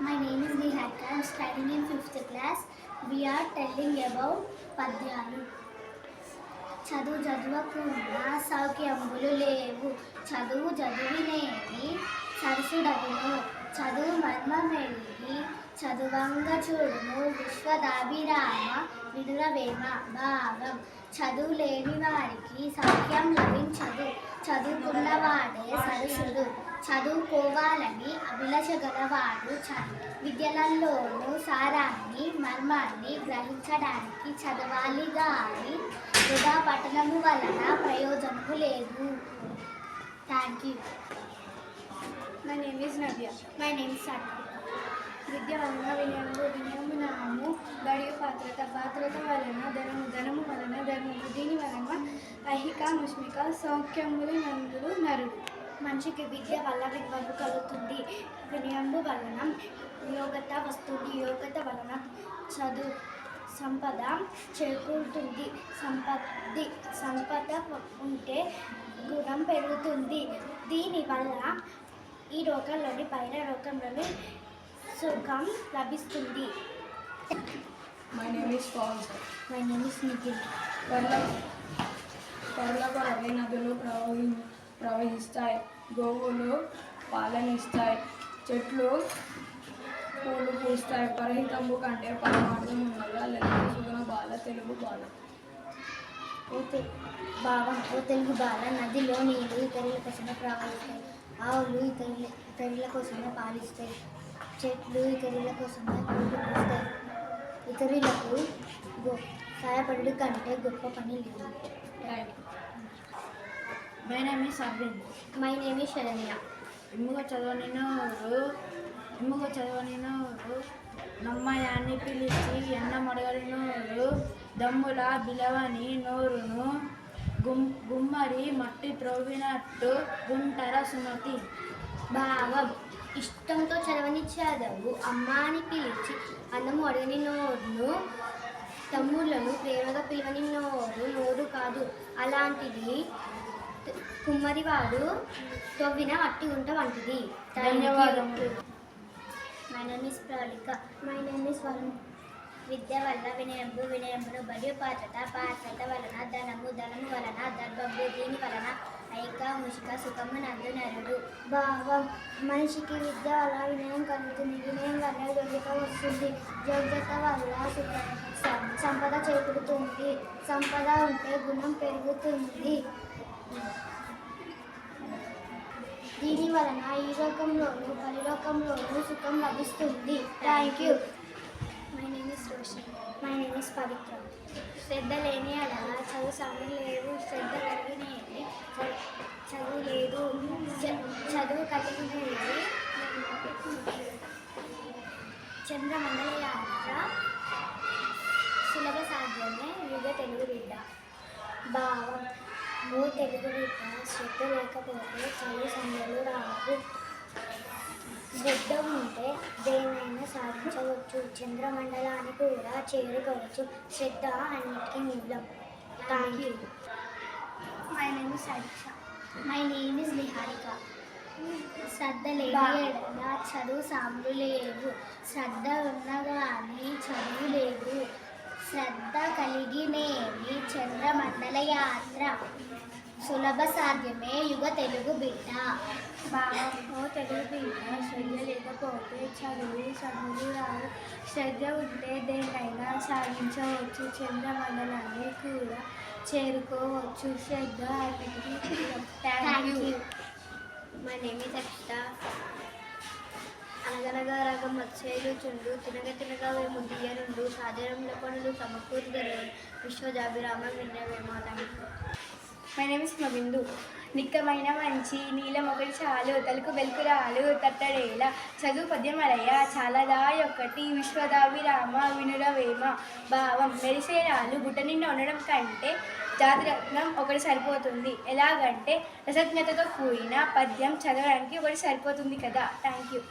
My name is Niharika. I am studying in fifth class. We are telling about పద్యాలు చదువు చదువకుండా సౌఖ్యములు లేవు. చదువు చదువినేవి సరసుడగును. చదువు మర్మమెళ్ళి చదువంగ చూడును. విశ్వదాభిరామ వినురవేమ భావం. చదువు లేని వారికి సౌఖ్యం లభించదు. చదువుకున్నవాడే సరసుడు. చదువుకోవాలని అభిలాష గలవాడు విద్యలలోనూ సారాన్ని మర్మాన్ని గ్రహించడానికి చదవాలి కానీ వృధా పఠనము వలన ప్రయోజనము లేదు. Thank you My name is Navya. My name Satvika విద్య వలన వినయము నాము. గడియ పాత్రత పాత్రత వలన ధనము ధనము వలన ధర్మము దీని వలన ఐహిక ముష్మిక సౌఖ్యములు నందులు నరుడు. మనిషికి విద్య వల్ల విలువలు కలుగుతుంది. వినయము వలన యోగత వస్తుంది. యోగత వలన చదువు సంపద చేకూరుతుంది. సంపత్తి సంపద ఉంటే గుణం పెరుగుతుంది. దీనివల్ల ఈ లోకంలోని పైన లోకంలోని సుఖం లభిస్తుంది. My name is Paul. My name is Nikhil పర్ల పర్లకు రవి నదులు ప్రవహి ప్రవహిస్తాయి. గోవులు పాలనిస్తాయి. చెట్లు పూలు పూస్తాయి. పరహితంబు కంటే పరమార్థం ఉండగా లలిత సుగుణ బాల తెలుగు బాల? ఓ బావ ఓ తెలుగు బాల నదిలో నీళ్ళు ఇతరుల కోసమే ప్రవహిస్తాయి. ఆవులు ఇతరుల ఇతరుల కోసమే పాలిస్తాయి. చెట్లు ఇతరుల కోసమే పూలు పూస్తాయి. ఇతరులకు గొ సహాయపడు కంటే గొప్ప పని లేదు. My name is Aravind my name is Saranya ఇమ్ముగా చదవనినోరు ఇమ్ముగా చదవనినోరు నమ్మయాన్ని పిలిచి ఎన్న మడగలినోరు దమ్ముల బిలవని నోరును. గుమ్ గుమ్మరి మట్టి త్రవ్వినట్టు గుంటర సుమతి. భావం ఇష్టంతో చదవని చదవు అమ్మాని పిలిచి అన్నము అడగని నోరును. తమ్ముళ్ళను ప్రేమగా పిలవని నోరు నోరు కాదు. అలాంటిది కుమ్మరివాడు తవ్విన మట్టి ఉంట వంటిది. ధన్యవాదములు. My name is Pravalika my name is Varun విద్య వల్ల వినయంబు వినయంబును బడి పాత్రత పాత్రత వలన ధనము ధనము వలన దర్భంబు దీని వలన ఐక ముషిక సుఖము నందు నరుడు. భావం. మనిషికి విద్య వల్ల వినయం కలుగుతుంది. వినయం వల్ల యోగ్యత వస్తుంది. యోగ్యత వల్ల సుఖ- సంపద చేకూరుతుంది. సంపద ఉంటే గుణం పెరుగుతుంది. దీని వలన ఈ లోకంలోనూ పరిలోకంలోను సుఖం లభిస్తుంది. Thank you my name is Roshan my name is Pavitra శ్రద్ధ లేని అలా చదువు సమయం లేదు. శ్రద్ధ కలిగిన చదువు లేదు. చదువు చదువు లేదు చంద్రమండల యాత్ర సులభ సాధ్యమే. యుగ తెలుగు బిడ్డ. భావం. ఓ తెలుగు బిడ్డ శ్రద్ధ లేకపోతే చదువు సంధ్యలు రావు శ్రద్ధ ఉంటే దేనైనా సాధించవచ్చు. చంద్రమండలాన్ని కూడా చేరుకోవచ్చు. శ్రద్ధ అన్నిటికీ మూలం. Thank you my name is Harisha my name is Niharika శ్రద్ధ లేని ఎడల చదువు సాములు లేవు. శ్రద్ధ ఉన్నగాని చదువు లేదు. శ్రద్ధ కలిగినేమి చంద్రమండల యాత్ర. సులభ సాధ్యమే యుగ తెలుగు బిడ్డ. ఓ తెలుగు బిడ్డ. శ్రద్ధ లేకపోతే చదువు చదువులు రావు. శ్రద్ధ ఉంటే దేన్నైనా సాధించవచ్చు. చంద్రమండలాన్ని కూడా చేరుకోవచ్చు. శ్రద్ధ. థ్యాంక్ యూ మై నేమ్ అనగనగా రగం మత్స్యలు చుండు తినగ తినగా మేము ఆధ్వర్యంలో పనులు సమకూరు జరగదు విశ్వజాభిరామ మై నేమ్ ఇస్ మవిందు నిక్కమైన మంచి నీలం ఒకటి చాలు తలుకు వెలుకురాలు తట్టడేల చదువు పద్యమలయ చాలదా ఒకటి విశ్వదాభిరామ వినురవేమ భావం మెరిసేరాలు గుట్ట నిండా ఉండడం కంటే జాతిరత్నం ఒకటి సరిపోతుంది. ఎలాగంటే రసజ్ఞతతో కూడిన పద్యం చదవడానికి ఒకటి సరిపోతుంది కదా. Thank you